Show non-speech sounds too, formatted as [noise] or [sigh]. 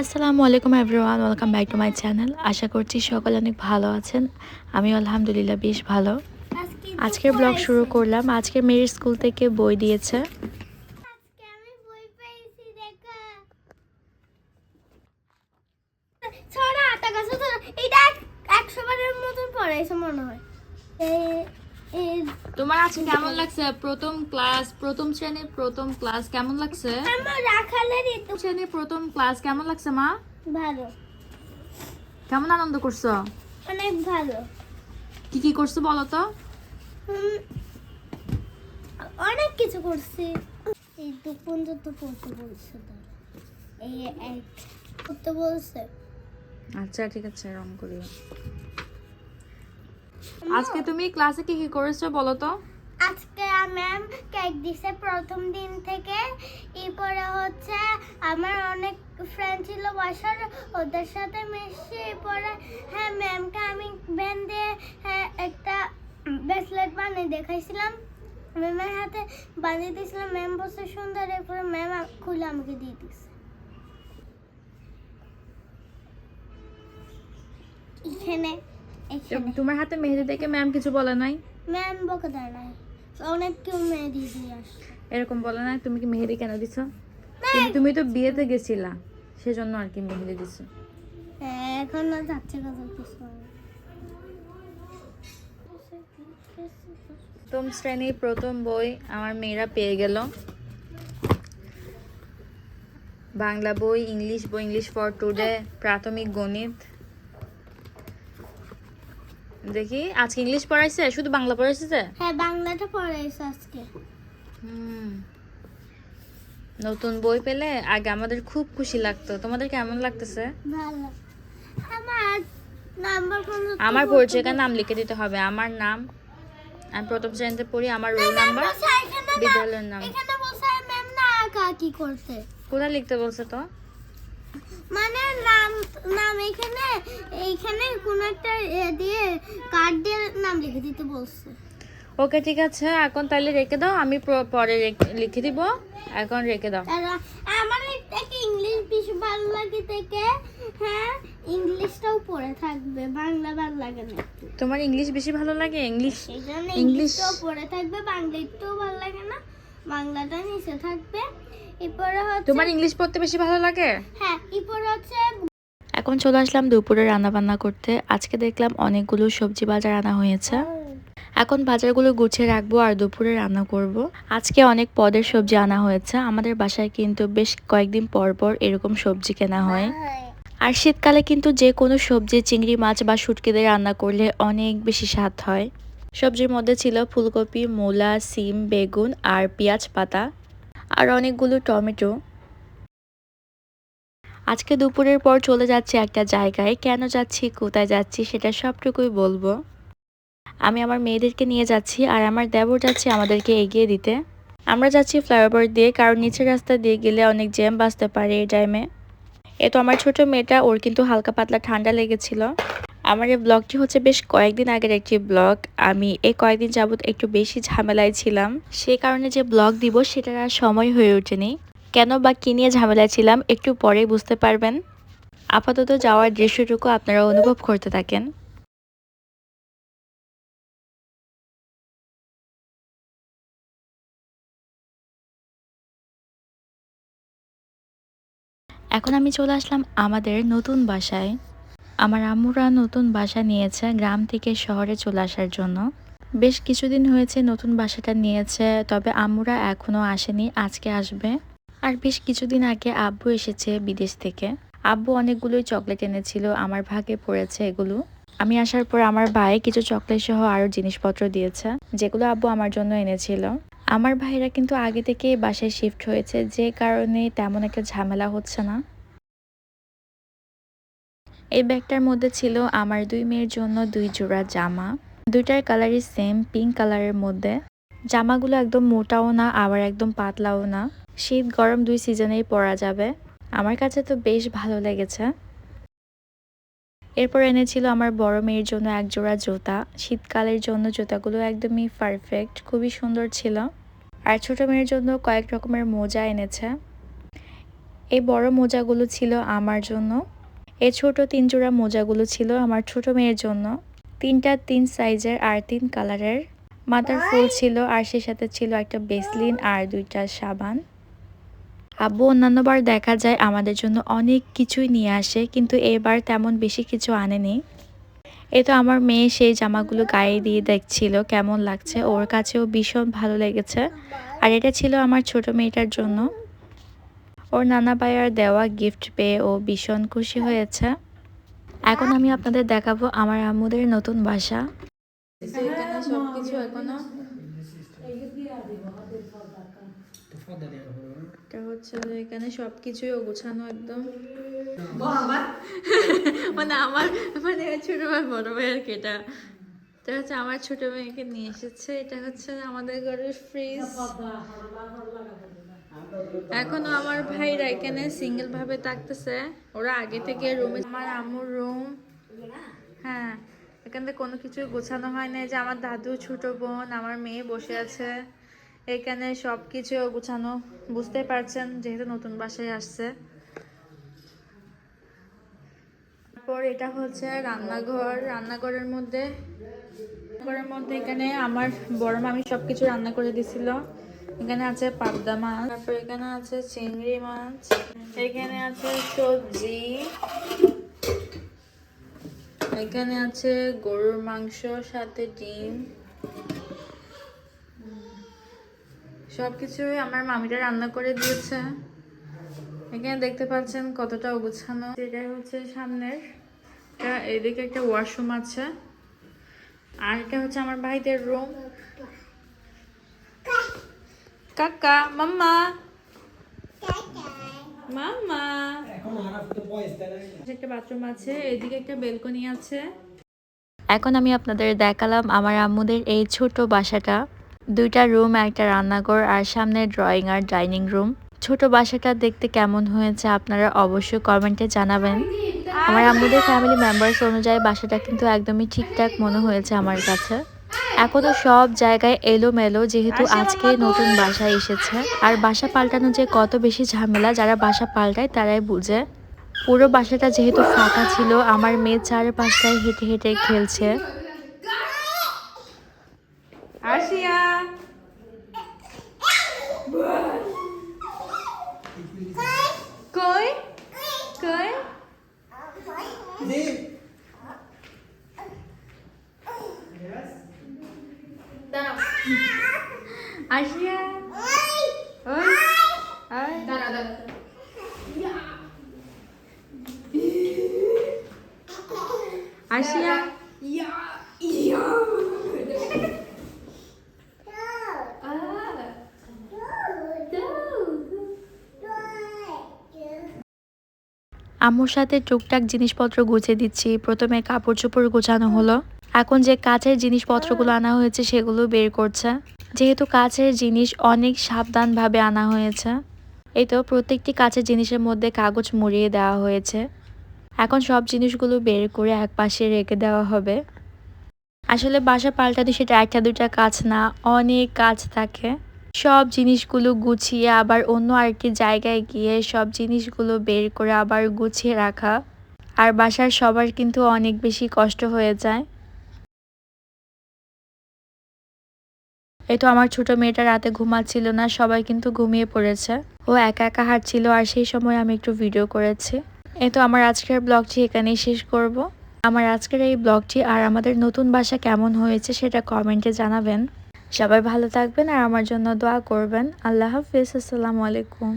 আসসালামু আলাইকুম everyone welcome back to my channel আশা করছি সকলে অনেক ভালো আছেন। আমি আলহামদুলিল্লাহ বেশ ভালো। আজকের ব্লগ শুরু করলাম। আজকে মেয়ের স্কুল থেকে বই দিয়েছে। এটা একশো বারের মতন পড়াইছে মনে হয়। তোমার আজকে কেমন লাগছে? প্রথম ক্লাস প্রথম শ্রেণির প্রথম ক্লাস কেমন লাগছে? আমার রাখালের শ্রেণির প্রথম ক্লাস কেমন লাগছে মা? ভালো। কেমন আনন্দ করছ? অনেক ভালো। কি কি করছ বলো তো? অনেক কিছু করছি। এই দু পর্যন্ত পড়তে বলছে তো। এই এক পড়তে বলছে। আচ্ছা ঠিক আছে রং করি আজকে তুমি ক্লাসে কি কি করেছ বলো তো? আজকে ম্যাম কেক দিছে প্রথম দিন থেকে। এরপরে হচ্ছে আমার অনেক ফ্রেন্ড ছিল বাসার, ওদের সাথে মিশে এরপরে হ্যাঁ ম্যামকে আমি ব্যান দিয়ে হ্যাঁ একটা ব্রেসলেট বানিয়ে দেখাইছিলাম। ম্যামের হাতে বানিয়ে দিয়েছিলাম। ম্যাম বসে সুন্দর। এরপরে ম্যাম খুলে আমাকে দিয়ে এখানে এখানে তোমার হাতে মেহেদি দেখে ম্যাম কিছু বলে নাই? ম্যাম বকে দেয় নাই। অনেক কেউ মেয়ে দিয়ে আসছে। এরকম বলে নাই তুমি কি মেহেদি কেন দিছো? না, তুমি- তুমি তো বিয়েতে গেছিলা সেজন্য আর কি মেহেদি দিছো। হ্যাঁ, এখন না যাচ্ছে কথা কিছু প্রথম শ্রেণির প্রথম বই আমার মেয়েরা পেয়ে গেল। বাংলা বই ইংলিশ বই ইংলিশ ফর টুডে প্রাথমিক গণিত। দেখি আজকে ইংলিশ পড়াইছে? শুধু বাংলা পড়াইছে যে? হ্যাঁ বাংলাটা পড়াইছে আজকে। হুম। নতুন বই পেলে আগে আমাদের খুব খুশি লাগতো। তোমাদের কেমন লাগতেছে? ভালো। আমার নাম্বার কোন আমার পরিচয়কার নাম লিখে দিতে হবে। আমার নাম আমি প্রথম শ্রেণীতে পড়ি আমার রোল নাম্বার বিদ্যালয়ের নাম। এখানে বসে ম্যাম না কি করতে কোথায় লিখতে বলছে তো? মানে নাম নাম এখানে এইখানে কোন একটা দিয়ে লিখে দিতে বলছে। ওকে ঠিক আছে। এখন তাহলে রেখে দাও আমি পরে লিখে দিব। এখন রেখে দাও। আমার একটা ইংলিশ বেশি ভালো লাগে থেকে হ্যাঁ ইংলিশটাও পড়ে থাকবে বাংলা ভালো লাগে না তোমার ইংলিশ বেশি ভালো লাগে? ইংলিশ ইংলিশ- ইংলিশটাও পড়ে থাকবে বাংলা একটুও ভালো লাগে না। বাংলাটা নিচে থাকবে। এরপরে হচ্ছে তোমার ইংলিশ পড়তে বেশি ভালো লাগে? হ্যাঁ এরপরে হচ্ছে এখন চলে আসলাম দুপুরে রান্নাবান্না করতে। আজকে দেখলাম অনেকগুলো সবজি বাজার আনা হয়েছে। এখন বাজারগুলো গুছিয়ে রাখব আর দুপুরে রান্না করব। আজকে অনেক পদের সবজি আনা হয়েছে। আমাদের বাসায় কিন্তু বেশ কয়েকদিন পর পর এরকম সবজি কেনা হয়। আর শীতকালে কিন্তু যে কোনো সবজি, চিংড়ি মাছ বা শুটকি দিয়ে রান্না করলে অনেক বেশি স্বাদ হয়। সবজির মধ্যে ছিল ফুলকপি, মূলা, সিম, বেগুন আর পেঁয়াজ পাতা। আর অনেকগুলো টমেটো। আজকে দুপুরের পর চলে যাচ্ছি একটা জায়গায়। কেন যাচ্ছি, কোথায় যাচ্ছি, সেটা সবটুকুই বলব। আমি আমার মেয়েদেরকে নিয়ে যাচ্ছি আর আমার দেবর যাচ্ছে আমাদেরকে এগিয়ে দিতে। আমরা যাচ্ছি ফ্লাইওভার দিয়ে, কারণ নিচের রাস্তা দিয়ে গেলে অনেক জ্যাম বাঁচতে পারে এই টাইমে এ। তো আমার ছোট মেয়েটা, ওর কিন্তু হালকা পাতলা ঠান্ডা লেগেছিল। আমার এই ব্লগটি হচ্ছে বেশ কয়েকদিন আগের একটি ব্লগ আমি এই কয়েকদিন যাবত একটু বেশি ঝামেলায় ছিলাম। সে কারণে যে ব্লগ দিব, সেটার আর সময় হয়ে ওঠেনি। কেন বা কী নিয়ে ঝামেলায় ছিলাম একটু পরেই বুঝতে পারবেন। আপাতত যাওয়ার দৃশ্যটুকু আপনারা অনুভব করতে থাকেন। এখন আমি চলে আসলাম আমাদের নতুন বাসায়। আমার আম্মুরা নতুন বাসা নিয়েছে গ্রাম থেকে শহরে চলে আসার জন্য। বেশ কিছুদিন হয়েছে নতুন বাসাটা নিয়েছে, তবে আম্মুরা এখনও আসেনি, আজকে আসবে। আর বেশ কিছুদিন আগে আব্বু এসেছে বিদেশ থেকে। আব্বু অনেকগুলোই চকলেট এনেছিল, আমার ভাগে পড়েছে এগুলো। আমি আসার পর আমার ভাই কিছু চকলেট সহ আরও জিনিসপত্র দিয়েছে, যেগুলো আব্বু আমার জন্য এনেছিল। আমার ভাইরা কিন্তু আগে থেকেই বাসায় শিফট হয়েছে, যে কারণে তেমন একটা ঝামেলা হচ্ছে না। এই ব্যাগটার মধ্যে ছিল আমার দুই মেয়ের জন্য দুই জোড়া জামা। দুইটার কালারই সেম পিঙ্ক কালারের মধ্যে। জামাগুলো একদম মোটাও না, আবার একদম পাতলাও না। শীত গরম দুই সিজনেই পরা যাবে। আমার কাছে তো বেশ ভালো লেগেছে। এরপর এনেছিল আমার বড় মেয়ের জন্য এক জোড়া জুতা। শীতকালের জন্য জুতাগুলো একদমই পারফেক্ট খুবই সুন্দর ছিল। আর ছোট মেয়ের জন্য কয়েক রকমের মোজা এনেছে। এই বড় মোজাগুলো ছিল আমার জন্য। এই ছোট তিন জোড়া মোজাগুলো ছিল আমার ছোট মেয়ের জন্য। তিনটা তিন সাইজের আর তিন কালারের। মাথার ফুল ছিল আর সে সাথে ছিল একটা বেসলিন আর দুইটা সাবান। আব্বু অন্যান্যবার দেখা যায় আমাদের জন্য অনেক কিছুই নিয়ে আসে কিন্তু এবার তেমন বেশি কিছু আনেনি। এ তো আমার মেয়ে সেই জামাগুলো গায়ে দিয়ে দেখছিল কেমন লাগছে ওর কাছেও ভীষণ ভালো লেগেছে। আর এটা ছিল আমার ছোট মেয়েটার জন্য। ওর নানা ভাইয়ার দেওয়া গিফট পেয়ে ও ভীষণ খুশি হয়েছে। এখন আমি আপনাদের দেখাবো আমার আম্মুদের নতুন বাসা। এখানে সবকিছু এখনও এটা হচ্ছে যে এখানে সবকিছুই গোছানো একদম। [laughs] মানে আমার মানে ছোট ভাই বড় ভাই আর কি এটা। এটা হচ্ছে আমার ছোট মেয়েকে নিয়ে এসেছে। এটা হচ্ছে আমাদের ঘরের ফ্রিজ এখনও আমার ভাইরা এখানে সিঙ্গেল ভাবে থাকতেছে। ওরা আগে থেকে রুমে আমার আম্মুর রুম হ্যাঁ এখানে কোনো কিছু গোছানো হয় না যে আমার দাদু ছোট বোন আমার মেয়ে বসে আছে। এখানে সব কিছু গোছানো বুঝতে পারছেন যেহেতু নতুন বাসায় আসছে। তারপর এটা হচ্ছে রান্নাঘর। রান্নাঘরের মধ্যে রান্নাঘরের মধ্যে এখানে আমার বড় মামি সব কিছু রান্না করে দিছিল। এখানে আছে পাবদা মাছ, তারপর এখানে আছে চিংড়ি মাছ, এখানে আছে সবজি, এখানে আছে গরুর মাংস, সাথে ডিম। সবকিছুই আমার মামিটা রান্না করে দিয়েছে। এখানে দেখতে পাচ্ছেন কতটা অগুছানো। এটা হচ্ছে সামনের। এদিকে একটা ওয়াশরুম আছে। আর এটা হচ্ছে আমার ভাইদের রুম। কাকা, মাম্মা। মাম্মা। একটা বাথরুম আছে, এদিকে একটা আছে। এখন আমি আপনাদের দেখালাম আমার আম্মুদের এই ছোট বাসাটা। দুইটা রুম, একটা রান্নাঘর আর সামনে ড্রয়িং আর ডাইনিং রুম ছোট বাসাটা দেখতে কেমন হয়েছে আপনারা অবশ্যই কমেন্টে জানাবেন। আমার আম্মুদের ফ্যামিলি মেম্বার্স অনুযায়ী বাসাটা কিন্তু একদমই ঠিকঠাক মনে হয়েছে আমার কাছে। এখনও সব জায়গায় এলোমেলো, যেহেতু আজকে নতুন বাসা এসেছে। আর বাসা পাল্টানো যে কত বেশি ঝামেলা, যারা বাসা পাল্টায় তারাই বুঝে। পুরো বাসাটা যেহেতু ফাঁকা ছিল, আমার মেয়ে চারপাশটায় হেঁটে হেঁটে খেলছে। আশিয়া ওই আম্মুর সাথে টুকটাক জিনিসপত্র গুছিয়ে দিচ্ছি। প্রথমে কাপড় চোপড় গোছানো হলো। এখন যে কাচের জিনিসপত্রগুলো আনা হয়েছে সেগুলো বের করছে। যেহেতু কাচের জিনিস অনেক সাবধানভাবে আনা হয়েছে, এই তো প্রত্যেকটি কাচের জিনিসের মধ্যে কাগজ মুড়িয়ে দেওয়া হয়েছে। এখন সব জিনিসগুলো বের করে এক পাশে রেখে দেওয়া হবে। আসলে বাসা পাল্টাতে সেটা একটা দুটা কাজ না, অনেক কাজ থাকে। সব জিনিসগুলো গুছিয়ে আবার অন্য আরেকটি জায়গায় গিয়ে সব জিনিসগুলো বের করে আবার গুছিয়ে রাখা। আর বাসার সবার কিন্তু অনেক বেশি কষ্ট হয়ে যায়। এই তো আমার ছোট মেয়েটা রাতে ঘুমাচ্ছিল না, সবাই কিন্তু ঘুমিয়ে পড়েছে। ও একা একা হাঁটছিল আর সেই সময় আমি একটু ভিডিও করেছি। এই তো আমার আজকের ব্লগটি এখানেই শেষ করব। আমার আজকের এই ব্লগটি আর আমাদের নতুন বাসা কেমন হয়েছে সেটা কমেন্টে জানাবেন। সবাই ভালো থাকবেন আর আমার জন্য দোয়া করবেন। আল্লাহ হাফিজ, আসসালামু আলাইকুম।